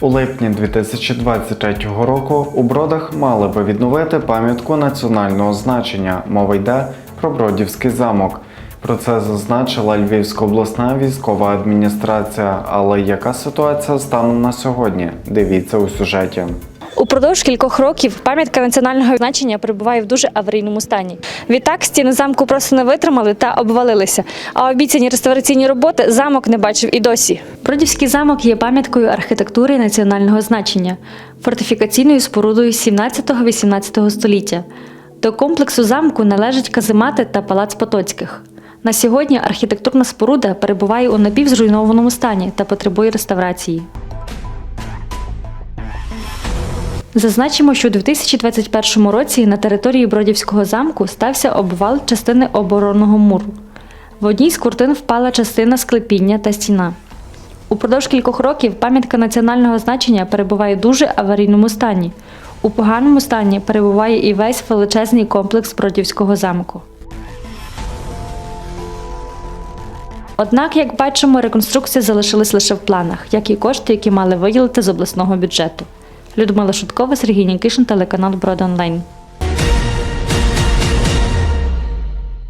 У липні 2023 року у Бродах мали би відновити пам'ятку національного значення. Мова йде про Бродівський замок. Про це зазначила Львівська обласна військова адміністрація. Але яка ситуація станом на сьогодні? Дивіться у сюжеті. Упродовж кількох років пам'ятка національного значення перебуває в дуже аварійному стані. Відтак стіни замку просто не витримали та обвалилися. А обіцяні реставраційні роботи замок не бачив і досі. Бродівський замок є пам'яткою архітектури національного значення, фортифікаційною спорудою 17-18 століття. До комплексу замку належать каземати та палац Потоцьких. На сьогодні архітектурна споруда перебуває у напівзруйнованому стані та потребує реставрації. Зазначимо, що у 2021 році на території Бродівського замку стався обвал частини оборонного муру. В одній з куртин впала частина склепіння та стіна. Упродовж кількох років пам'ятка національного значення перебуває в дуже аварійному стані. У поганому стані перебуває і весь величезний комплекс Бродівського замку. Однак, як бачимо, реконструкція залишилась лише в планах, як і кошти, які мали виділити з обласного бюджету. Людмила Шуткова, Сергій Нікишин, телеканал Брод Онлайн.